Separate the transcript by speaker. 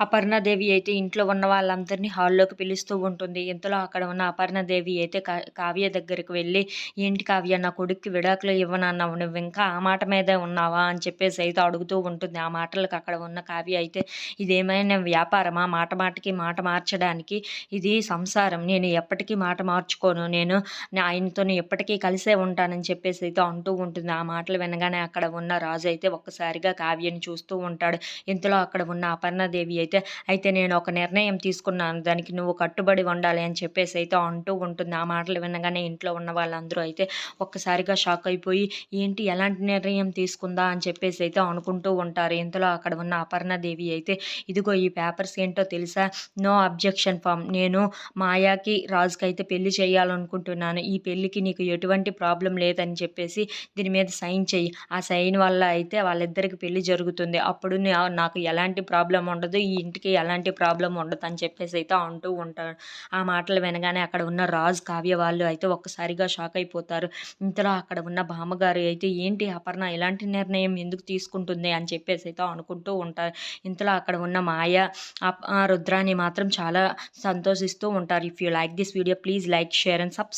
Speaker 1: అపర్ణాదేవి అయితే ఇంట్లో ఉన్న వాళ్ళందరినీ హాల్లోకి పిలుస్తూ ఉంటుంది. ఇంతలో అక్కడ ఉన్న అపర్ణాదేవి అయితే కా కావ్య దగ్గరికి వెళ్ళి ఏంటి కావ్య నా కొడుక్కి విడాకులు ఇవ్వనన్నావు. నువ్వు ఇంకా ఆ మాట మీదే ఉన్నావా? అని చెప్పేసి అయితే అడుగుతూ ఉంటుంది. ఆ మాటలకు అక్కడ ఉన్న కావ్య అయితే ఇదేమైనా వ్యాపారమా? మాట మాటకి మాట మార్చడానికి ఇది సంసారం. నేను ఎప్పటికీ మాట మార్చుకోను. నేను ఆయనతో ఎప్పటికీ కలిసే ఉంటానని చెప్పేసి అయితే అంటూ ఉంటుంది. ఆ మాటలు వినగానే అక్కడ ఉన్న రాజు అయితే ఒక్కసారిగా కావ్యని చూస్తూ ఉంటాడు. ఇంతలో అక్కడ ఉన్న అపర్ణాదేవి అయితే అయితే అయితే నేను ఒక నిర్ణయం తీసుకున్నాను. దానికి నువ్వు కట్టుబడి ఉండాలి అని చెప్పేసి అయితే అంటూ ఉంటుంది. ఆ మాటలు వినగానే ఇంట్లో ఉన్న వాళ్ళందరూ అయితే ఒక్కసారిగా షాక్ అయిపోయి ఏంటి ఎలాంటి నిర్ణయం తీసుకుందా? అని చెప్పేసి అయితే అనుకుంటూ ఉంటారు. ఇంతలో అక్కడ ఉన్న అపర్ణదేవి అయితే ఇదిగో ఈ పేపర్స్ ఏంటో తెలుసా? No objection form. నేను మాయాకి రాజుకి అయితే పెళ్ళి చేయాలనుకుంటున్నాను. ఈ పెళ్ళికి నీకు ఎటువంటి ప్రాబ్లం లేదని చెప్పేసి దీని మీద సైన్ చెయ్యి. ఆ సైన్ వల్ల అయితే వాళ్ళిద్దరికి పెళ్ళి జరుగుతుంది. అప్పుడు నాకు ఎలాంటి ప్రాబ్లం ఉండదు. ఈ ఇంటికి ఎలాంటి ప్రాబ్లం ఉండదు అని చెప్పేసి అయితే అంటూ ఉంటాడు ఆ మాటలు వినగానే అక్కడ ఉన్న రాజు కావ్య వాళ్ళు అయితే ఒక్కసారిగా షాక్ అయిపోతారు. ఇంతలో అక్కడ ఉన్న బామ్మగారు అయితే ఏంటి అపర్ణ ఇలాంటి నిర్ణయం ఎందుకు తీసుకుంటుంది? అని చెప్పేసి అయితే అనుకుంటూ ఉంటారు. ఇంతలో అక్కడ ఉన్న మాయ రుద్రాన్ని మాత్రం చాలా సంతోషిస్తూ ఉంటారు. If you like this video please like share and subscribe